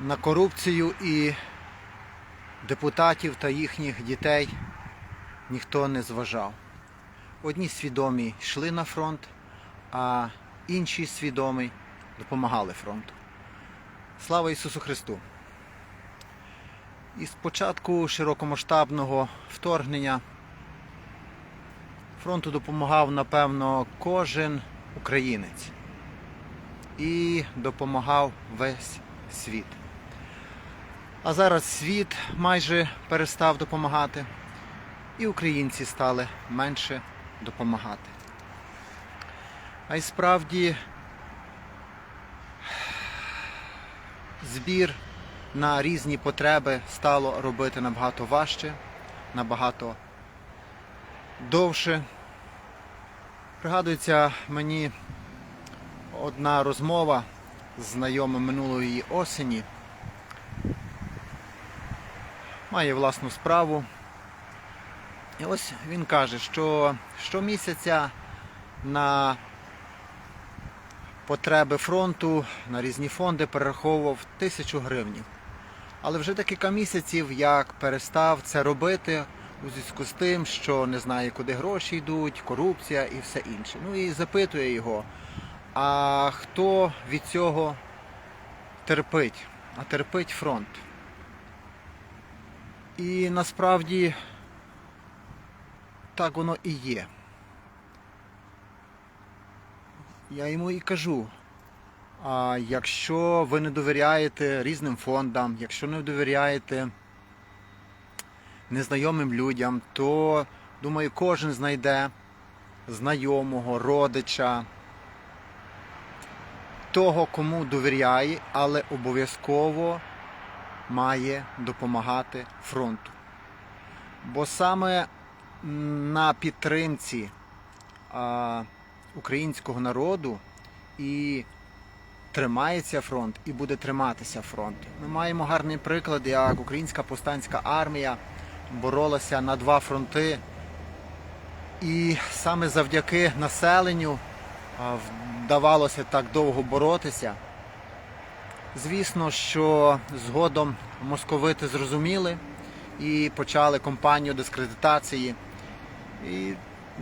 на корупцію і депутатів та їхніх дітей ніхто не зважав. Одні свідомі йшли на фронт, а інші свідомі допомагали фронту. Слава Ісусу Христу! І з початку широкомасштабного вторгнення фронту допомагав, напевно, кожен українець. І допомагав весь світ. А зараз світ майже перестав допомагати, і українці стали менше допомагати. А й справді збір на різні потреби стало робити набагато важче, набагато довше. Пригадується мені одна розмова з знайомим минулої осені. Має власну справу. І ось він каже, що щомісяця на потреби фронту на різні фонди перераховував тисячу гривнів. Але вже декілька місяців як перестав це робити у зв'язку з тим, що не знає, куди гроші йдуть, корупція і все інше. Ну і запитує його, а хто від цього терпить? А терпить фронт. І насправді так воно і є. Я йому і кажу. А якщо ви не довіряєте різним фондам, якщо не довіряєте незнайомим людям, то думаю, кожен знайде знайомого, родича, того, кому довіряє, але обов'язково має допомагати фронту. Бо саме на підтримці а, українського народу і тримається фронт і буде триматися фронт. Ми маємо гарний приклад, як українська повстанська армія боролася на два фронти, і саме завдяки населенню вдавалося так довго боротися. Звісно, що згодом московити зрозуміли і почали кампанію дискредитації. І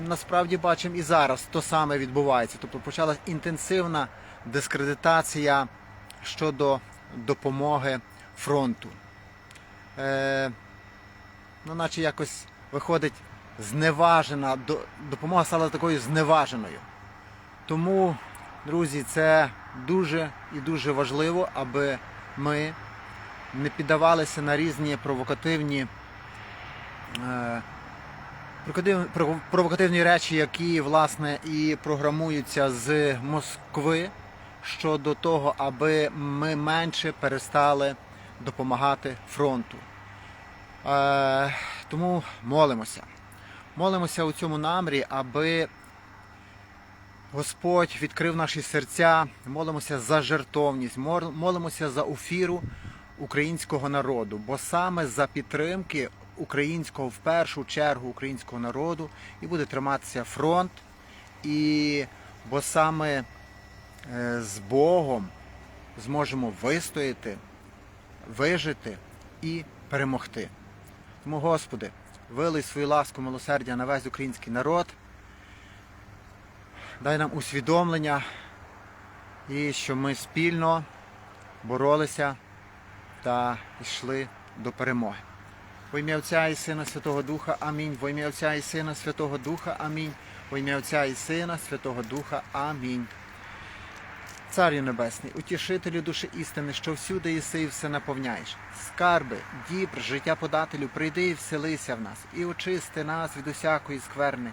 насправді бачимо і зараз то саме відбувається. Тобто почалась інтенсивна дискредитація щодо допомоги фронту. Е, ну, наче якось виходить зневажена, до- допомога стала такою зневаженою. Тому, друзі, це дуже і дуже важливо, аби ми не піддавалися на різні провокативні, е, провокативні речі, які власне і програмуються з Москви щодо того, аби ми менше перестали допомагати фронту. Е, тому молимося. Молимося у цьому намірі, аби Господь відкрив наші серця, молимося за жертовність, молимося за офіру українського народу, бо саме за підтримки українського, в першу чергу українського народу, і буде триматися фронт, і бо саме е, з Богом зможемо вистояти, вижити і перемогти. Тому, Господи, вилий свою ласку милосердя на весь український народ. Дай нам усвідомлення і що ми спільно боролися та йшли до перемоги. Во ім'я Отця і Сина Святого Духа Амінь. Во ім'я Отця і Сина Святого Духа Амінь. Во ім'я Отця і Сина Святого Духа Амінь. Царю Небесний, утішителю душі істини, що всюди єси і все наповняєш. Скарби, дібр, життя подателю, прийди і вселися в нас, і очисти нас від усякої скверни,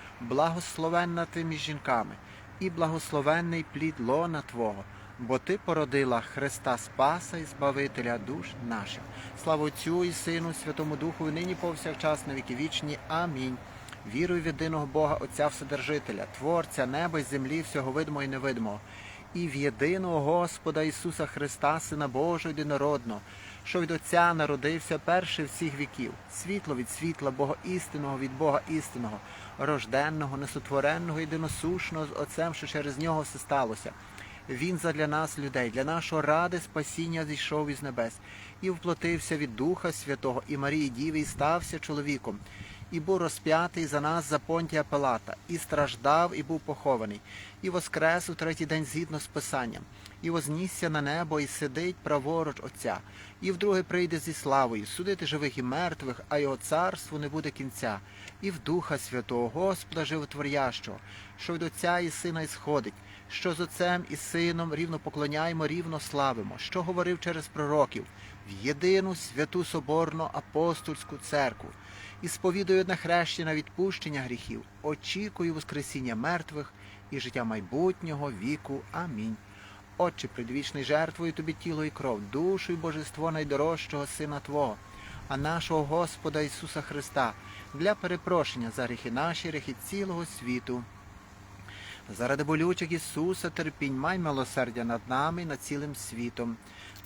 благословенна ти між жінками, і благословенний плід лона Твого, бо Ти породила Христа Спаса і Збавителя душ наших. Слава Отцю і Сину, Святому Духу, і нині повсякчас на віки вічні. Амінь. Вірую в єдиного Бога, Отця Вседержителя, Творця неба й землі, всього видимого і невидимого, і в єдиного Господа Ісуса Христа, Сина Божого єдинородного, що від Отця народився перший всіх віків, світло від світла, Бога істинного від Бога істинного, рожденного, несотвореного, єдиносушного з Отцем, що через нього все сталося. Він задля нас, людей, для нашого ради спасіння зійшов із небес і вплотився від Духа Святого і Марії Діви, і стався чоловіком, і був розп'ятий за нас за Понтія Пилата, і страждав, і був похований, і воскрес у третій день згідно з Писанням, і вознісся на небо, і сидить праворуч Отця, і вдруге прийде зі славою, судити живих і мертвих, а його царству не буде кінця, і в Духа Святого, Господа Животворящого, що від Отця і Сина ісходить, що з Отцем і Сином рівно поклоняємо, рівно славимо, що говорив через пророків, в єдину святу соборну апостольську церкву, і сповідую одне хрещення на відпущення гріхів, очікую Воскресіння мертвих і життя майбутнього віку. Амінь. Отче, предвічний жертвою тобі тіло і кров, душу і божество найдорожчого Сина Твого, а нашого Господа Ісуса Христа, для перепрошення за гріхи наші, гріхи цілого світу. Заради болючих Ісуса терпінь, май милосердя над нами і над цілим світом.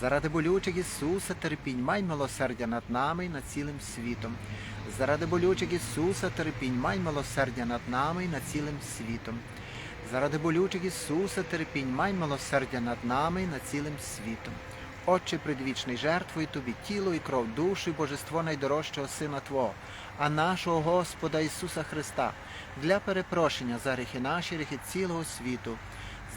Заради болючих Ісуса терпінь, май милосердя над нами і над цілим світом. Заради болючих Ісуса терпінь, май милосердя над нами і над цілим світом. Заради болючих Ісуса терпінь, май милосердя над нами і над цілим світом. Отче предвічний, жертвою тобі тіло і кров, душу і божество найдорожчого Сина Твого, а нашого Господа Ісуса Христа, для перепрошення за гріхи наші, гріхи цілого світу.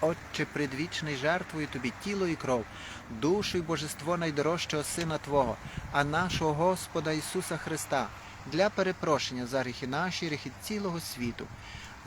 Отче предвічний жертвою тобі тіло і кров, душу і божество найдорожчого Сина Твого, а нашого Господа Ісуса Христа, для перепрошення за гріхи наші, гріхи цілого світу.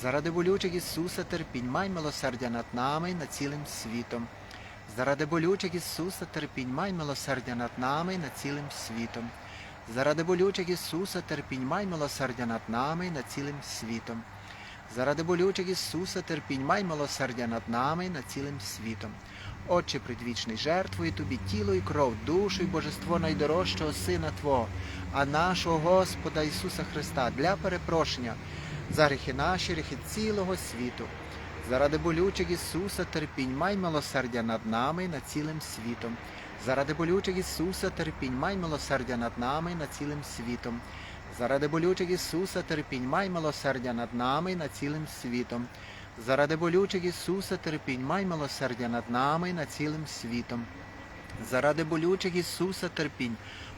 Заради болючих Ісуса терпінь, май милосердя над нами і над цілим світом. Заради болючих Ісуса терпінь, май милосердя над нами і над цілим світом. Заради болючих Ісуса терпінь, май милосердя над нами і над цілим світом. Заради болючих Ісуса терпінь, май милосердя над нами і над цілим світом. Отче предвічний, жертвою тобі тіло і кров, душу і божество найдорожчого Сина Твого, а нашого Господа Ісуса Христа для перепрошення за гріхи наші, гріхи цілого світу. Заради болючих Ісуса терпінь, май милосердя над нами і над цілим світом. Заради болючих Ісуса терпінь, май милосердя над нами і над цілим світом. Заради болючих Ісуса терпінь, май милосердя над нами і над цілим світом. Заради болючих Ісуса терпінь, май милосердя над нами і над цілим світом. Заради болючих Ісуса терпінь,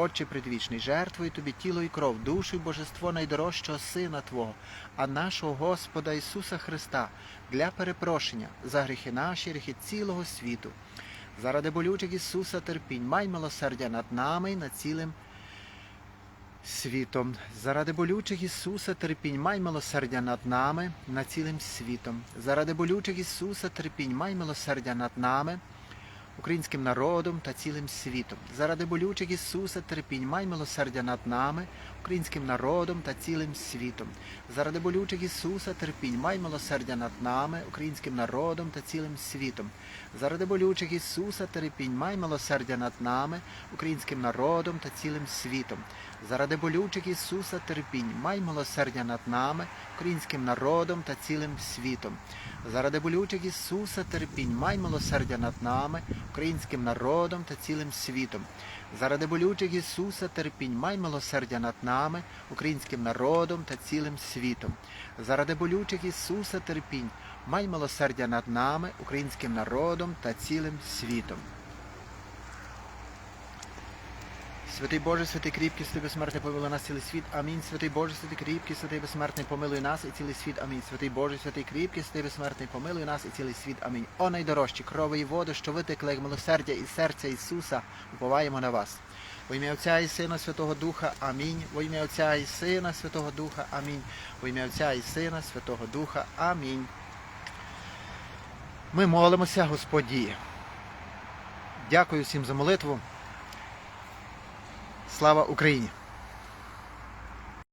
Отче предвічний, жертвую тобі тіло і кров, душу і божество найдорожчого Сина Твого, а нашого Господа Ісуса Христа для перепрошення за гріхи наші, гріхи цілого світу. Заради болючих Ісуса терпінь, май милосердя над нами і над цілим світом. Заради болючих Ісуса терпінь, май милосердя над нами, над цілим світом. Заради болючих Ісуса терпінь, май милосердя над нами, українським народом та цілим світом. Заради болючих Ісуса терпінь, май милосердя над нами, українським народом та цілим світом. Заради болючих Ісуса терпінь, май милосердя над нами, українським народом та цілим світом. Заради болючих Ісуса терпінь, май милосердя над нами, українським народом та цілим світом. Заради болючих Ісуса терпінь, май милосердя над нами, українським народом та цілим світом. Заради болючих Ісуса терпінь, май милосердя над нами, українським народом та цілим світом. Заради болючих Ісуса терпінь, май милосердя над нами, українським народом та цілим світом. Заради болючих Ісуса терпінь, май милосердя над нами, українським народом та цілим світом. Святий Боже, святий кріпкий, святий безсмертний, помилуй нас цілий світ. Амінь. Святий Боже, святий кріпкий, святий безсмертний, помилуй нас і цілий світ. Амінь. Святий Боже, святий кріпкий, святий безсмертний, помилуй нас і цілий світ. Амінь. О найдорожчі крови і води, що витекли як милосердя із серця Ісуса, уповаємо на вас. Во ім'я Отця і Сина Святого Духа. Амінь. Во ім'я Отця і Сина Святого Духа. Амінь. Во ім'я Отця і Сина Святого Духа. Амінь. Ми молимося, Господі. Дякую всім за молитву. Слава Україні!